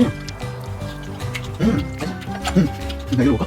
음. 음, 맛있어. 음, 나 이거 먹어?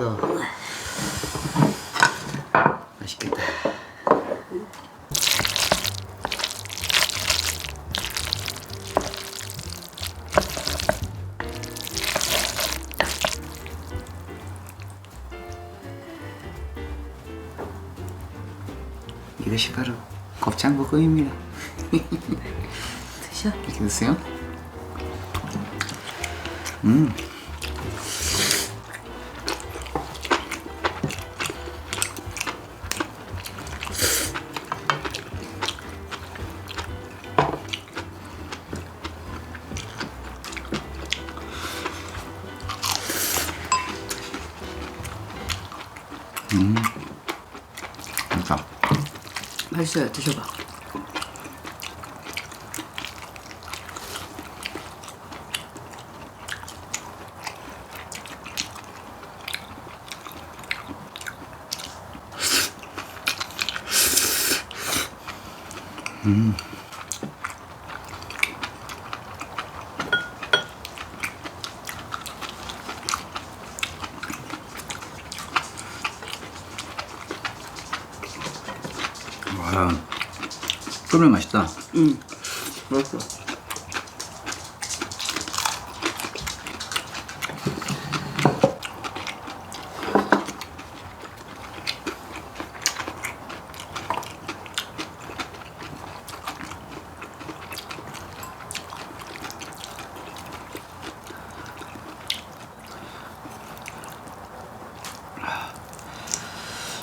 아이고. 맛있겠다. 이것이 바로 곱창볶음입니다. 드셔. 이렇게 드세요. 음. 맛있어요. 드셔봐. 와, 끓으면 맛있다. 응. 맛있어.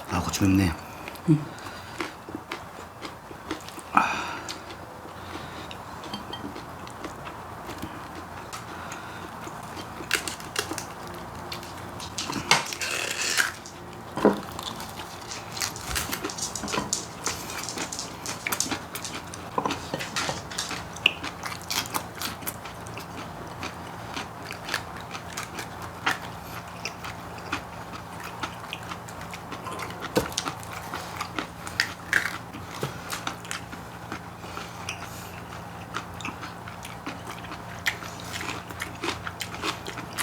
아, 고추 맵네.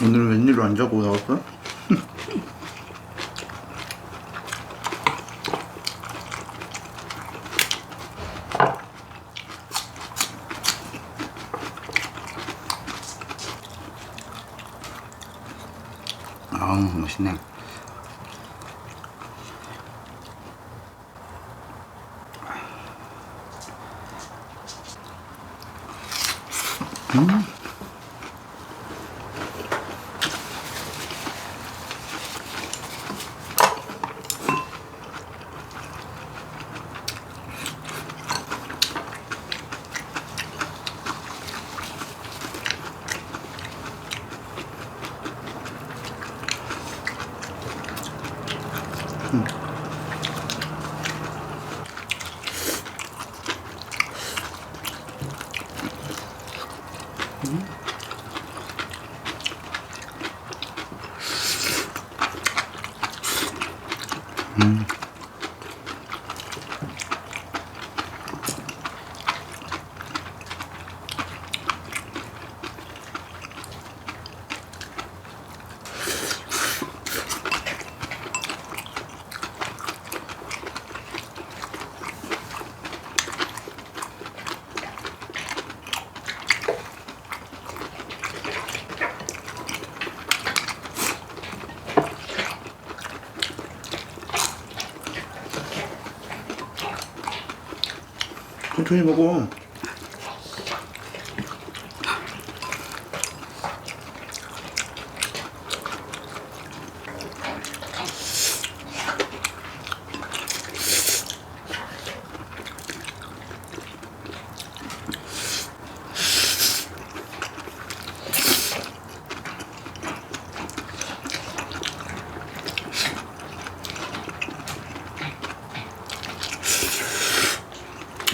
오늘 웬일로 안 자고 나왔어? 아우 맛있네. 음. 천천히 먹어.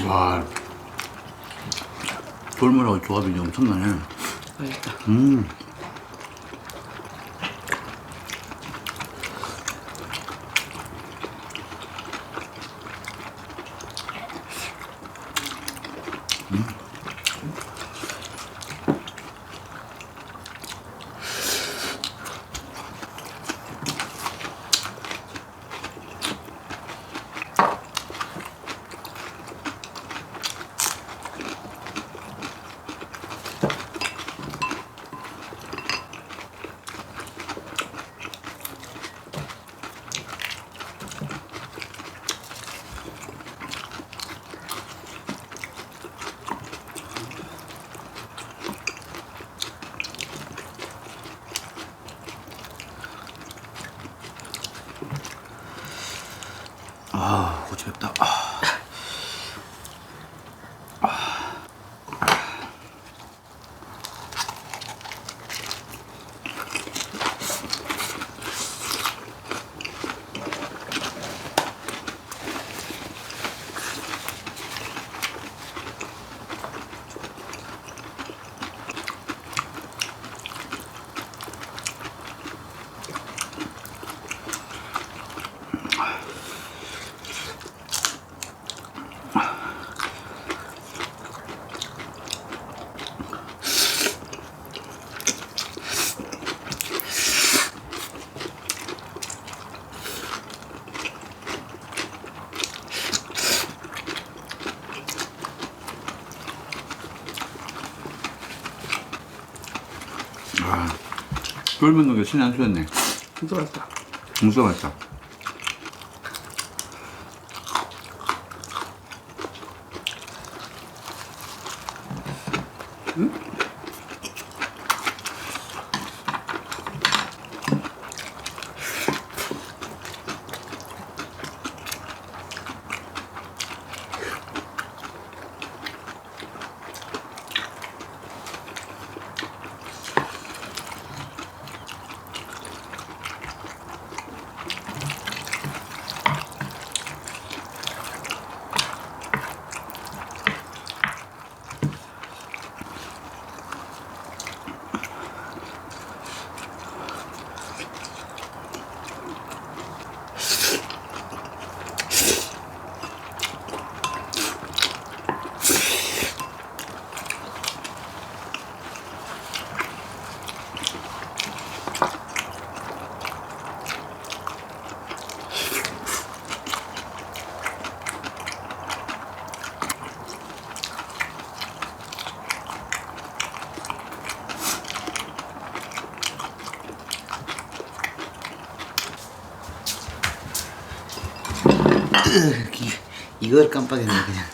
와, 돌무하고 조합이 엄청나네. 맛있다. 음. 아, 쫄 묻는 게 신의 한 수였네. 진짜 맛있다. 진짜 맛있다. 이- 이걸 깜빡했네 그냥.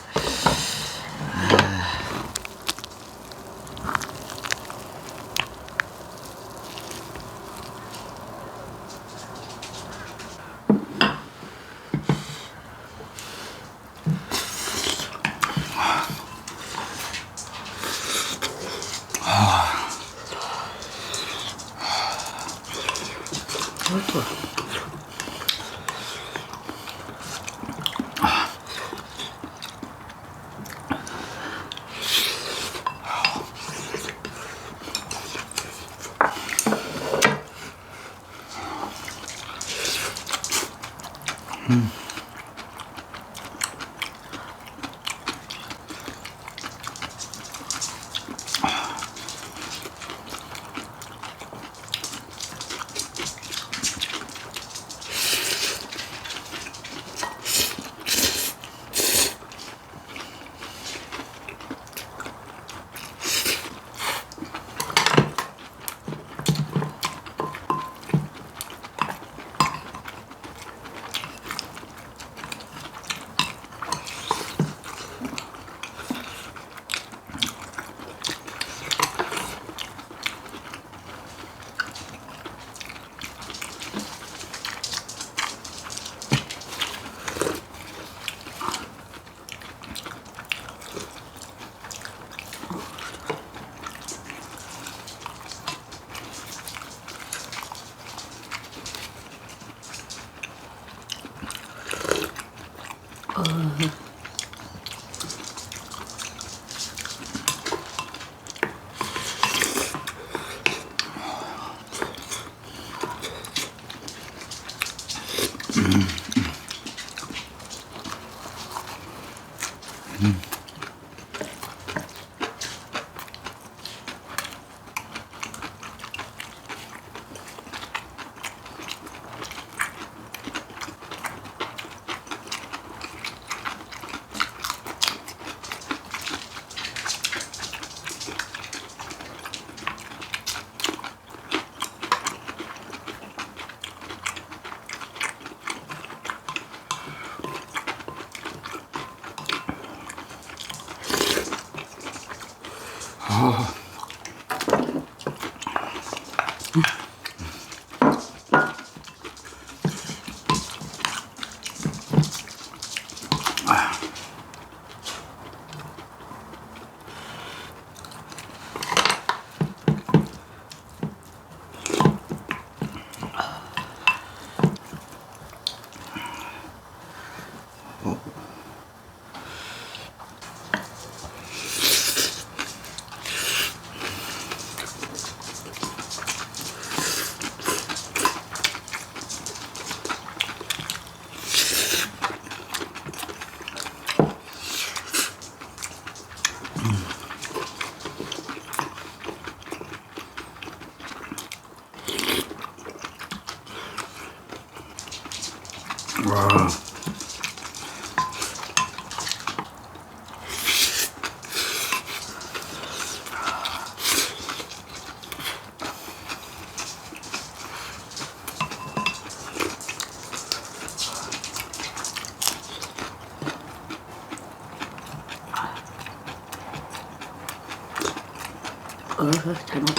와. 어, 잘 먹다.